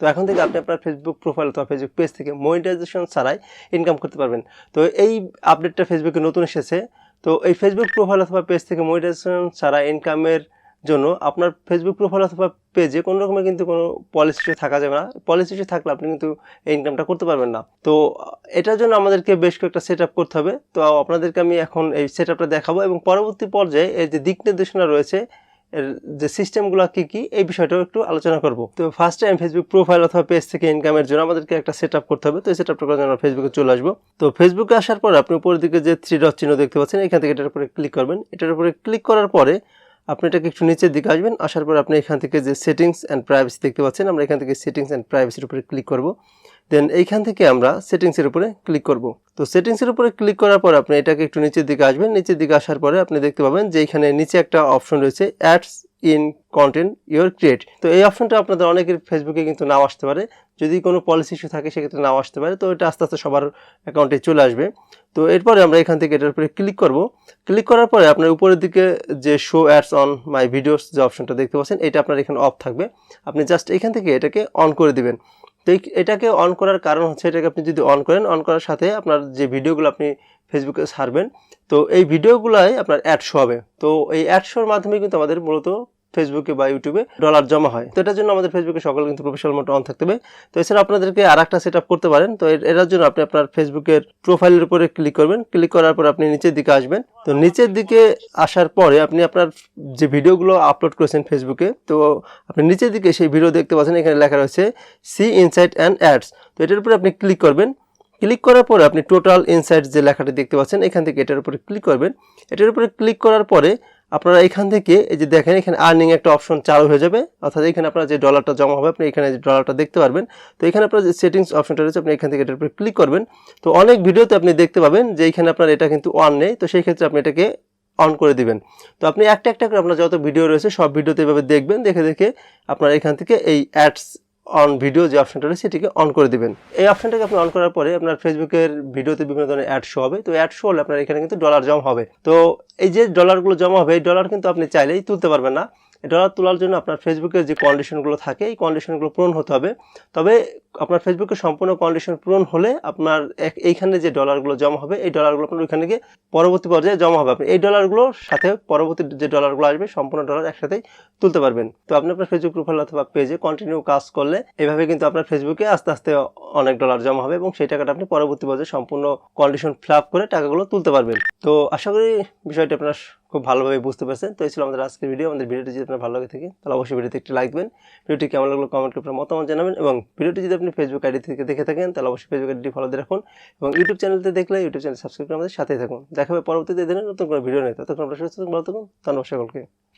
তো এখন থেকে আপনি আপনার ফেসবুক প্রোফাইল অথবা ফেসবুক পেজ থেকে মনিটাইজেশন ছাড়াই ইনকাম করতে পারবেন। তো এই আপডেটটা ফেসবুকে নতুন এসেছে। তো এই ফেসবুক প্রোফাইল অথবা পেজ থেকে মনিটাইজেশন ছাড়া ইনকামের জন্য আপনার ফেসবুক প্রোফাইল অথবা পেজে কোনো রকমের কিন্তু কোনো পলিসি থাকা যাবে না। পলিসি থাকলে আপনি কিন্তু ইনকামটা করতে পারবেন না। তো এটার জন্য আমাদেরকে বেশ কয়েকটা সেট আপ করতে হবে। তো আপনাদেরকে আমি এখন এই সেট আপটা দেখাবো এবং পরবর্তী পর্যায়ে এর যে দিক নির্দেশনা রয়েছে এর যে সিস্টেমগুলো কি কি, এই বিষয়টাও একটু আলোচনা করব। তো ফার্স্ট টাইম ফেসবুক প্রোফাইল অথবা পেজ থেকে ইনকামের জন্য আমাদেরকে একটা সেট করতে হবে। তো এই সেট আপটা করার জন্য ফেসবুকে চলে আসব। তো ফেসবুকে আসার পর আপনি উপরের দিকে যে থ্রি ডট চিহ্ন দেখতে পাচ্ছেন, এখান থেকে এটার উপরে ক্লিক করবেন। এটার উপরে ক্লিক করার পরে আপনি এটাকে একটু নিচের দিকে আসবেন। আসার পর আপনি এখান থেকে যে সেটিংস অ্যান্ড প্রাইভেসি দেখতে পাচ্ছেন, আমরা এখান থেকে সেটিংস অ্যান্ড প্রাইভেসির উপরে ক্লিক করব। দেন এইখান থেকে আমরা সেটিংসের উপরে ক্লিক করব। তো সেটিংসের উপরে ক্লিক করার পর আপনি এটাকে একটু নিচের দিকে আসবেন। নিচের দিকে আসার পরে আপনি দেখতে পাবেন যে এখানে নিচে একটা অপশন রয়েছে ads in content your create তো এই অপশনটা আপনাদের অনেকের ফেসবুকে কিন্তু নাও আসতে পারে। যদি কোনো পলিসি ইস্যু থাকে, সেক্ষেত্রে নাও আসতে পারে। তো এটা আস্তে আস্তে সবার অ্যাকাউন্টে চলে আসবে। তো এরপরে আমরা এখান থেকে এটার উপরে ক্লিক করব। ক্লিক করার পরে আপনার উপরের দিকে যে show ads on my videos যে অপশনটা দেখতে পাচ্ছেন, এটা আপনার এখানে অফ থাকবে। আপনি জাস্ট এখান থেকে এটাকে অন করে দিবেন। তো এটাকে অন করার কারণ হচ্ছে এটাকে আপনি যদি অন করেন অন করার সাথে আপনার যে ভিডিওগুলো আপনি ফেসবুকে ছাড়বেন তো এই ভিডিওগুলাই আপনার অ্যাড শো হবে। তো এই অ্যাড শোর মাধ্যমে কিন্তু আমাদের মূলত ফেসবুকে বা ইউটিউবে ডলার জমা হয়। তো এটার জন্য আমাদের ফেসবুকে সকল কিন্তু প্রফেশনাল মোড অন থাকতে হবে। তো এছাড়া আপনাদেরকে আর একটা সেট করতে পারেন। তো এটার জন্য আপনি আপনার ফেসবুকের প্রোফাইলের উপরে ক্লিক করবেন। ক্লিক করার পর আপনি নিচের দিকে আসবেন। তো নিচের দিকে আসার পরে আপনি আপনার যে ভিডিওগুলো আপলোড করেছেন ফেসবুকে তো আপনি নিচের দিকে সেই ভিডিও দেখতে পাচ্ছেন, এখানে লেখা রয়েছে সি ইনসাইট অ্যান্ড অ্যাডস তো এটার উপরে আপনি ক্লিক করবেন। ক্লিক করার পরে আপনি টোটাল ইনসাইট যে লেখাটি দেখতে পাচ্ছেন, এখান থেকে এটার উপরে ক্লিক করবেন। এটার উপরে ক্লিক করার পরে আপনারা এখান থেকে এই যে দেখেন, এখানে আর্নিং একটা অপশন চালু হয়ে যাবে। অর্থাৎ এখানে আপনার যে ডলারটা জমা হবে, আপনি এখানে যে ডলারটা দেখতে পারবেন। তো এখানে আপনার যে সেটিংস অপশনটা রয়েছে, আপনি এখান থেকে এটার উপরে ক্লিক করবেন। তো অনেক ভিডিওতে আপনি দেখতে পাবেন যে এখানে আপনার এটা কিন্তু অন নেই। তো সেই ক্ষেত্রে আপনি এটাকে অন করে দিবেন। তো আপনি একটা একটা করে আপনার যত ভিডিও রয়েছে, সব ভিডিওতে এভাবে দেখবেন। দেখে দেখে আপনার এখান থেকে এই অ্যাডস অন ভিডিও যে অপশনটা রয়েছে সেটিকে অন করে দিবেন। এই অপশনটাকে আপনি অন করার পরে আপনার ফেসবুকের ভিডিওতে বিভিন্ন ধরনের অ্যাড শো হবে। তো অ্যাড শো হলে আপনার এখানে কিন্তু ডলার জমা হবে। তো এই যে ডলারগুলো জমা হবে, এই ডলার কিন্তু আপনি চাইলেই তুলতে পারবেন না। ডলার তোলার জন্য আপনার ফেসবুকের যে কন্ডিশনগুলো থাকে, এই কন্ডিশনগুলো পূরণ হতে হবে। তবে আপনার ফেসবুকের সম্পূর্ণ কন্ডিশন পূরণ হলে আপনার এইখানে যে ডলারগুলো জমা হবে, এই ডলারগুলো আপনার ওইখানে গিয়ে পরবর্তী পর্যায়ে জমা হবে। আপনি এই ডলারগুলোর সাথে পরবর্তী যে ডলারগুলো আসবে, সম্পূর্ণ ডলার একসাথেই তুলতে পারবেন। তো আপনি আপনার ফেসবুক প্রোফাইল অথবা পেজে কন্টিনিউ কাজ করলে, এভাবে কিন্তু আপনার ফেসবুকে আস্তে আস্তে অনেক ডলার জমা হবে এবং সেই টাকাটা আপনি পরবর্তী পর্যায়ে সম্পূর্ণ কন্ডিশন ফ্লাপ করে টাকাগুলো তুলতে পারবেন। তো আশা করি বিষয়টি আপনার খুব ভালোভাবে বুঝতে পারছেন। তো এই ছিল আমাদের আজকের ভিডিও আমাদের ভিডিওটি যদি আপনার ভালো লাগে থাকে, তাহলে অবশ্যই ভিডিওতে একটি লাইক দেবেন। ভিডিওটি কেমন লাগল কমেন্ট করে আপনার মতামত জানাবেন এবং ভিডিওটি যদি আপনি ফেসবুক আইডি থেকে দেখে থাকেন, তাহলে অবশ্যই ফেসবুক আইডি ফলো দিয়ে রাখুন এবং ইউটিউব চ্যানেলতে দেখলে ইউটিউব চ্যানেল সাবস্ক্রাইব করে আমাদের সাথে থাকুন। দেখা হবে পরবর্তীতে দিনে নতুন কোনো ভিডিও নেই ততক্ষণ আপনার সুস্থ ভালো থাকুন, ধন্যবাদ সকলকে।